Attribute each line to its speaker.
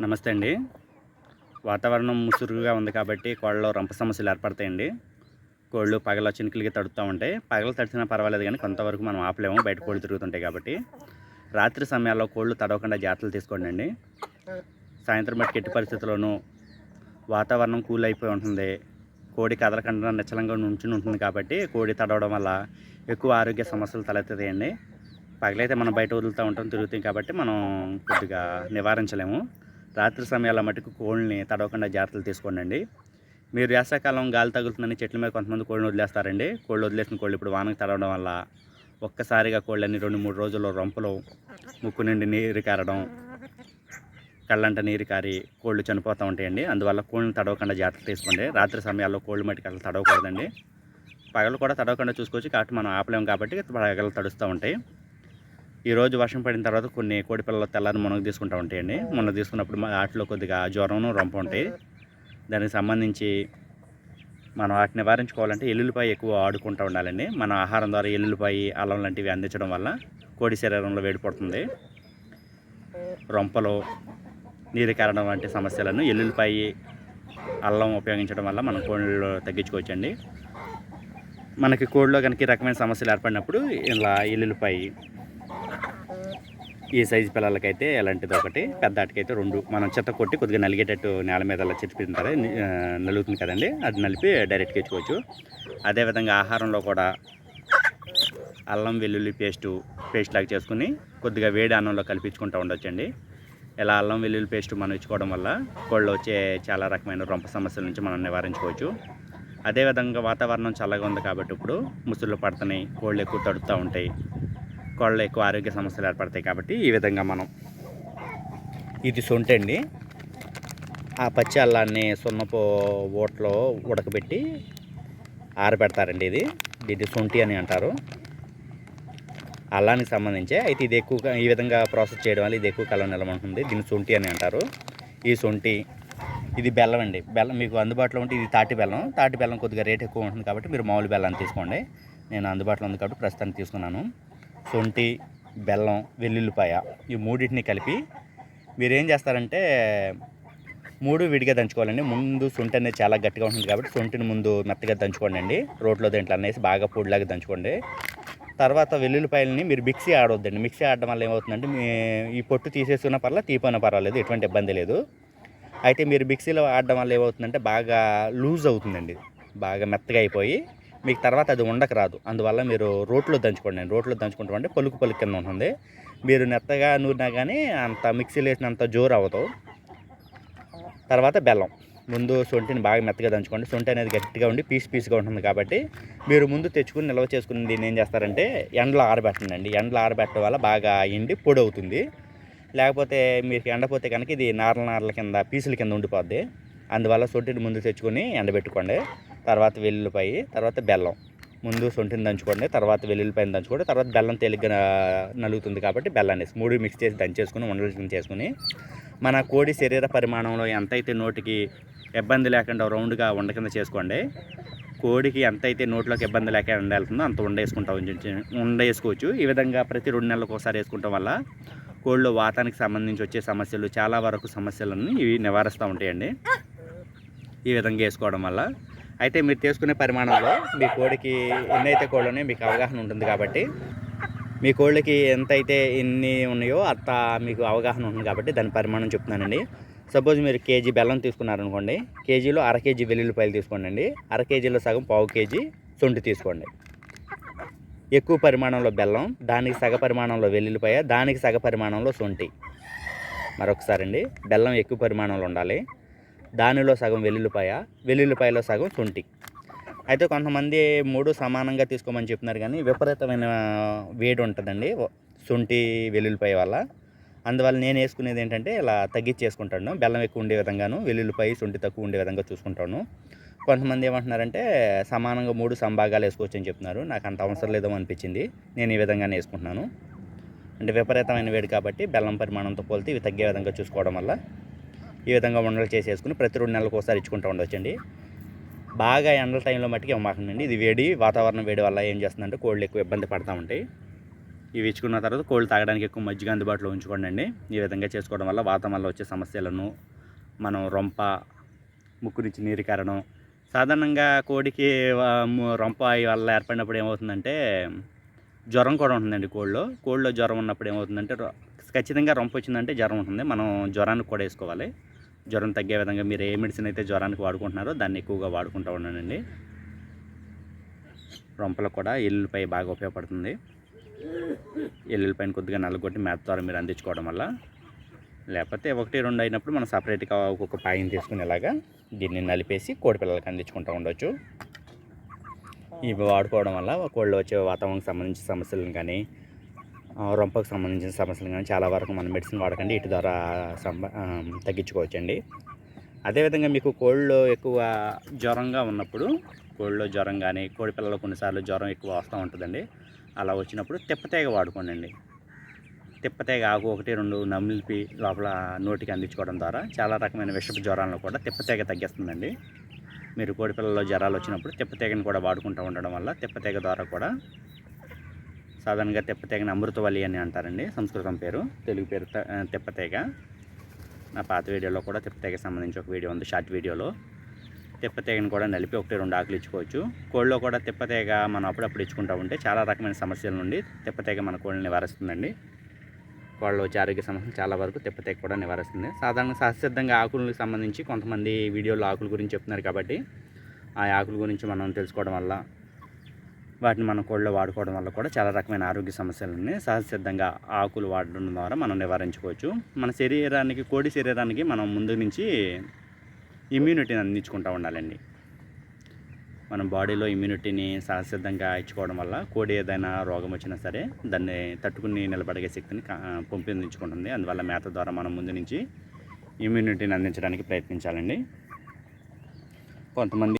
Speaker 1: నమస్తే అండి. వాతావరణం ముసురుగా ఉంది కాబట్టి కోళ్ళలో రంప సమస్యలు ఏర్పడతాయండి. కోళ్ళు పగల చినుకులకి తడుతూ ఉంటాయి. పగల తడిచినా పర్వాలేదు కానీ కొంతవరకు మనం ఆపలేము. బయట కోళ్ళు తిరుగుతుంటాయి కాబట్టి. రాత్రి సమయాల్లో కోళ్ళు తడవకుండా జాగ్రత్తలు తీసుకోండి అండి. సాయంత్రం బట్టి ఎట్టి పరిస్థితుల్లోనూ వాతావరణం కూల్ అయిపోయి ఉంటుంది. కోడి కదలకుండా నిచ్చలంగా నుంచుని ఉంటుంది కాబట్టి కోడి తడవడం వల్ల ఎక్కువ ఆరోగ్య సమస్యలు తలెత్తుతాయండి. పగలైతే మనం బయట వదులుతూ ఉంటాం తిరుగుతాం కాబట్టి మనం కొద్దిగా నివారించలేము. రాత్రి సమయాల మటుకు కోళ్ళని తడవకుండా జాగ్రత్తలు తీసుకోండి మీరు వేసవికాలం గాలి తగులుతుందని చెట్ల మీద కొంతమంది కోళ్ళని వదిలేస్తారండి. కోళ్ళు వదిలేసిన కోళ్ళు ఇప్పుడు వానకు తడవడం వల్ల ఒక్కసారిగా కోళ్ళని రెండు మూడు రోజుల్లో రొంపలు ముక్కు నుండి నీరు కారడం కళ్ళంట నీరు కారి కోళ్ళు చనిపోతూ ఉంటాయండి. అందువల్ల కోళ్ళని తడవకుండా జాగ్రత్త తీసుకోండి. రాత్రి సమయాల్లో కోళ్ళు మటుకు అసలు తడవకూడదండి. పగలు కూడా తడవకుండా చూసుకోవచ్చు. కాబట్టి మనం ఆపలేము కాబట్టి పగలు తడుస్తూ ఉంటాయి. ఈరోజు వర్షం పడిన తర్వాత కొన్ని కోడి పిల్లలు తెల్లని మునగ తీసుకుంటూ ఉంటాయండి. మునగ తీసుకున్నప్పుడు వాటిలో కొద్దిగా జ్వరం రొంప ఉంటాయి. దానికి సంబంధించి మనం వాటిని నివారించుకోవాలంటే ఎల్లుల్లిపాయ ఎక్కువ ఆడుకుంటూ ఉండాలండి. మన ఆహారం ద్వారా ఎల్లుల్లిపాయ అల్లం లాంటివి అందించడం వల్ల కోడి శరీరంలో వేడి పడుతుంది రొంపలు నీరు కారడం వంటి సమస్యలను ఎల్లుల్లిపాయ అల్లం ఉపయోగించడం వల్ల మనం కోళ్ళు తగ్గించుకోవచ్చండి. మనకి కోడిలో కనుక రకమైన సమస్యలు ఏర్పడినప్పుడు ఇలా ఎల్లుల్లిపాయ ఈ సైజు పిల్లలకైతే ఎలాంటిది ఒకటి పెద్ద ఆటకైతే రెండు. మనం చెత్త కొట్టి కొద్దిగా నలిగేటట్టు నేల మీద అలా చెరిపిస్తారు నలుగుతుంది కదండి అది నలిపి డైరెక్ట్గా ఇచ్చుకోవచ్చు అదేవిధంగా ఆహారంలో కూడా అల్లం వెల్లుల్లి పేస్టు పేస్ట్ లాగా చేసుకుని కొద్దిగా వేడి అన్నంలో కలిపించుకుంటూ ఉండొచ్చండి. ఇలా అల్లం వెల్లుల్లి పేస్ట్ మనం ఇచ్చుకోవడం వల్ల కోళ్ళు వచ్చే చాలా రకమైన రొంప సమస్యల నుంచి మనం నివారించుకోవచ్చు. అదేవిధంగా వాతావరణం చల్లగా ఉంది కాబట్టి ఇప్పుడు ముసుళ్ళు పడుతున్నాయి కోళ్ళు ఎక్కువ తడుతూ ఉంటాయి. కోళ్ళలో ఎక్కువ ఆరోగ్య సమస్యలు ఏర్పడతాయి కాబట్టి ఈ విధంగా మనం ఇది సొంటండి. ఆ పచ్చి అల్లాన్ని సున్నపు ఓట్లో ఉడకబెట్టి ఆరబెడతారండి ఇది. దీన్ని సొంటి అని అంటారు. అల్లానికి సంబంధించి అయితే ఇది ఎక్కువగా ఈ విధంగా ప్రాసెస్ చేయడం వల్ల ఇది ఎక్కువ కాలం నిలబడుతుంది దీన్ని సొంటి అని అంటారు. ఈ సొంటి ఇది బెల్లం అండి. బెల్లం మీకు అందుబాటులో ఉంటే ఇది తాటి బెల్లం. తాటి బెల్లం కొద్దిగా రేట్ ఎక్కువ ఉంటుంది కాబట్టి మీరు మామూలు బెల్లాన్ని తీసుకోండి. నేను అందుబాటులో ఉంది కాబట్టి ప్రస్తుతానికి తీసుకున్నాను. శొంఠి బెల్లం వెల్లుల్లిపాయ ఈ మూడింటిని కలిపి మీరు ఏం చేస్తారంటే మూడు విడిగా దంచుకోవాలండి. ముందు శొంఠి అనేది చాలా గట్టిగా ఉంటుంది కాబట్టి శొంఠిని ముందు మెత్తగా దంచుకోండి అండి. రోట్లో దీంట్లో అనేసి బాగా పొడిలాగా దంచుకోండి. తర్వాత వెల్లుల్లిపాయలని మీరు మిక్సీ ఆడవద్దండి మిక్సీ ఆడడం వల్ల ఏమవుతుందంటే మీ ఈ పొట్టు తీసేసుకున్న పర్లా తీపోయినా పర్వాలేదు ఎటువంటి ఇబ్బంది లేదు. అయితే మీరు మిక్సీలో ఆడడం వల్ల ఏమవుతుందంటే బాగా లూజ్ అవుతుందండి. బాగా మెత్తగా అయిపోయి మీకు తర్వాత అది ఉండకరాదు. అందువల్ల మీరు రోట్లో దంచుకోండి. రోట్లో దంచుకుంటాం అంటే పలుకు పలుకు కింద ఉంటుంది. మీరు నెత్తగా నూరినా కానీ అంత మిక్సీలో వేసినంత జోరు అవ్వదు. తర్వాత బెల్లం. ముందు సొంటిని బాగా మెత్తగా దంచుకోండి. సొంటి అనేది గట్టిగా ఉండి పీస్ పీస్గా ఉంటుంది కాబట్టి మీరు ముందు తెచ్చుకుని నిల్వ చేసుకుని దీన్ని ఏం చేస్తారంటే ఎండలో ఆరబెట్టండి అండి ఎండలో ఆరబెట్టడం వల్ల బాగా ఎండి పొడి అవుతుంది. లేకపోతే మీకు ఎండపోతే కనుక ఇది నారల నారల కింద పీసుల కింద ఉండిపోద్ది. అందువల్ల సొంటిని ముందు తెచ్చుకొని ఎండబెట్టుకోండి. తర్వాత వెల్లుల్లిపాయి తర్వాత బెల్లం. ముందు సొంటిని దంచుకోండి తర్వాత వెల్లుల్లిపాయని దంచుకోండి తర్వాత బెల్లం తేలిగ్గా నలుగుతుంది కాబట్టి బెల్లాన్ని వేసి మూడు మిక్స్ చేసి దంచేసుకుని ఉండలు చేసుకుని మన కోడి శరీర పరిమాణంలో ఎంతైతే నోటికి ఇబ్బంది లేకుండా రౌండ్గా ఉండ కింద చేసుకోండి. కోడికి ఎంతైతే నోట్లోకి ఇబ్బంది లేకుండా వెళ్తుందో అంత ఉండేసుకుంటాం ఉండేసుకోవచ్చు. ఈ విధంగా ప్రతి రెండు నెలలకు ఒకసారి వేసుకుంటాం వల్ల కోళ్ళు వాతానికి సంబంధించి వచ్చే సమస్యలు చాలా వరకు సమస్యలను ఇవి నివారిస్తూ ఉంటాయండి. ఈ విధంగా వేసుకోవడం వల్ల అయితే మీరు తీసుకునే పరిమాణంలో మీ కోడికి ఎన్నైతే కోళ్ళు ఉన్నాయో మీకు అవగాహన ఉంటుంది కాబట్టి మీ కోళ్ళకి ఎంతైతే ఎన్ని ఉన్నాయో అంత మీకు అవగాహన ఉంటుంది కాబట్టి దాని పరిమాణం చెప్తున్నానండి. సపోజ్ మీరు కేజీ బెల్లం తీసుకున్నారనుకోండి కేజీలో అర కేజీ వెల్లుల్లిపాయలు తీసుకోండి అండి అర కేజీలో సగం పావు కేజీ సొంటి తీసుకోండి. ఎక్కువ పరిమాణంలో బెల్లం దానికి సగ పరిమాణంలో వెల్లుల్లిపాయ దానికి సగ పరిమాణంలో సొంటి. మరొకసారి అండి బెల్లం ఎక్కువ పరిమాణంలో ఉండాలి. దానిలో సగం వెల్లుల్లిపాయ వెల్లుల్లిపాయలో సగం శొంఠి. అయితే కొంతమంది మూడు సమానంగా తీసుకోమని చెప్తున్నారు కానీ విపరీతమైన వేడి ఉంటుందండి శొంఠి వెల్లుల్లిపాయ వల్ల. అందువల్ల నేను వేసుకునేది ఏంటంటే ఇలా తగ్గించేసుకుంటాను. బెల్లం ఎక్కువ ఉండే విధంగాను వెల్లుల్లిపాయ శొంఠి తక్కువ ఉండే విధంగా చూసుకుంటాను. కొంతమంది ఏమంటున్నారంటే సమానంగా మూడు సంభాగాలు వేసుకోవచ్చు అని చెప్తున్నారు నాకు అంత అవసరం లేదో అనిపించింది. నేను ఈ విధంగానే వేసుకుంటున్నాను. అంటే విపరీతమైన వేడి కాబట్టి బెల్లం పరిమాణంతో పోలితే ఇవి తగ్గే విధంగా చూసుకోవడం వల్ల. ఈ విధంగా ఉండలు చేసేసుకుని ప్రతి రెండు నెలలకు ఒకసారి ఇచ్చుకుంటూ ఉండొచ్చండి. బాగా ఎండల టైంలో మట్టికి ఇవ్వమాకండి ఇది వేడి వాతావరణం వేడి వల్ల ఏం చేస్తుందంటే కోళ్ళు ఎక్కువ ఇబ్బంది పడతా ఉంటాయి. ఇవి ఇచ్చుకున్న తర్వాత కోళ్ళు తాగడానికి ఎక్కువ మజ్జిగ అందుబాటులో ఉంచుకోండి అండి. ఈ విధంగా చేసుకోవడం వల్ల వాతావరణంలో వచ్చే సమస్యలను మనం రొంప ముక్కు నుంచి నీరు కారడం సాధారణంగా కోడికి రొంప వల్ల ఏర్పడినప్పుడు ఏమవుతుందంటే జ్వరం కూడా ఉంటుందండి కోళ్ళు. కోళ్ళలో జ్వరం ఉన్నప్పుడు ఏమవుతుందంటే ఖచ్చితంగా రొంప వచ్చిందంటే జ్వరం ఉంటుంది. మనం జ్వరానికి కూడా వేసుకోవాలి. జ్వరం తగ్గే విధంగా మీరు ఏ మెడిసిన్ అయితే జ్వరానికి వాడుకుంటున్నారో దాన్ని ఎక్కువగా వాడుకుంటూ ఉండండి. రొంపలకు కూడా ఎల్లుపై బాగా ఉపయోగపడుతుంది. ఎల్లుల్లిపైన కొద్దిగా నల్లగొట్టి మేత ద్వారా మీరు అందించుకోవడం వల్ల లేకపోతే ఒకటి రెండు అయినప్పుడు మనం సపరేట్గా ఒక్కొక్క పాయిని తీసుకునేలాగా దీన్ని నలిపేసి కోడి పిల్లలకి అందించుకుంటూ ఉండొచ్చు. ఇవి వాడుకోవడం వల్ల కోళ్ళు వచ్చే వాతావరణానికి సంబంధించిన సమస్యలను కానీ రొంపకు సంబంధించిన సమస్యలు కానీ చాలా వరకు మనం మెడిసిన్ వాడకండి. ఇటు ద్వారా సంబ తగ్గించుకోవచ్చండి. అదేవిధంగా మీకు కోళ్ళలో ఎక్కువ జ్వరంగా ఉన్నప్పుడు కోళ్ళలో జ్వరం కానీ కోడి పిల్లలు కొన్నిసార్లు జ్వరం ఎక్కువ వస్తూ ఉంటుందండి. అలా వచ్చినప్పుడు తిప్పతేగ వాడుకోండి తిప్పతేగ ఆకు ఒకటి రెండు నమిలిపి లోపల నోటికి అందించుకోవడం ద్వారా చాలా రకమైన విషపు జ్వరాలను కూడా తిప్పతేగ తగ్గిస్తుందండి. మీరు కోడి పిల్లల్లో జ్వరాలు వచ్చినప్పుడు తిప్పతేగని కూడా వాడుకుంటూ ఉండడం వల్ల తిప్పతేగ ద్వారా కూడా సాధారణంగా తెప్పతేగని అమృతవల్లి అని అంటారండి. సంస్కృతం పేరు. తెలుగు పేరు తెప్పతేగ తిప్పతేగ. నా పాత వీడియోలో కూడా తిప్పతేగ సంబంధించి ఒక వీడియో ఉంది షార్ట్ వీడియోలో. తెప్పతేగని కూడా నలిపి ఒకటి రెండు ఆకులు ఇచ్చుకోవచ్చు. కోళ్ళలో కూడా తిప్పతేగ మనం అప్పుడప్పుడు ఇచ్చుకుంటూ ఉంటే చాలా రకమైన సమస్యల నుండి తిప్పతేగ మన కోళ్ళని నివారిస్తుందండి. కోళ్ళలో వచ్చే ఆరోగ్య సమస్యలు చాలా వరకు తెప్పతేగ కూడా నివారిస్తుంది. సాధారణ సహసిద్ధంగా ఆకులకు సంబంధించి కొంతమంది వీడియోలో ఆకుల గురించి చెప్తున్నారు కాబట్టి ఆ ఆకుల గురించి మనం తెలుసుకోవడం వల్ల వాటిని మన కోళ్ళలో వాడుకోవడం వల్ల కూడా చాలా రకమైన ఆరోగ్య సమస్యలని సహజసిద్ధంగా ఆకులు వాడడం ద్వారా మనం నివారించుకోవచ్చు. మన శరీరానికి కోడి శరీరానికి మనం ముందు నుంచి ఇమ్యూనిటీని అందించుకుంటూ ఉండాలండి. మన బాడీలో ఇమ్యూనిటీని సహజసిద్ధంగా ఇచ్చుకోవడం వల్ల కోడి ఏదైనా రోగం వచ్చినా సరే దాన్ని తట్టుకుని నిలబడే శక్తిని కా- పెంపొందించుకుంటుంది. అందువల్ల మేత ద్వారా మనం ముందు నుంచి ఇమ్యూనిటీని అందించడానికి ప్రయత్నించాలండి. కొంతమంది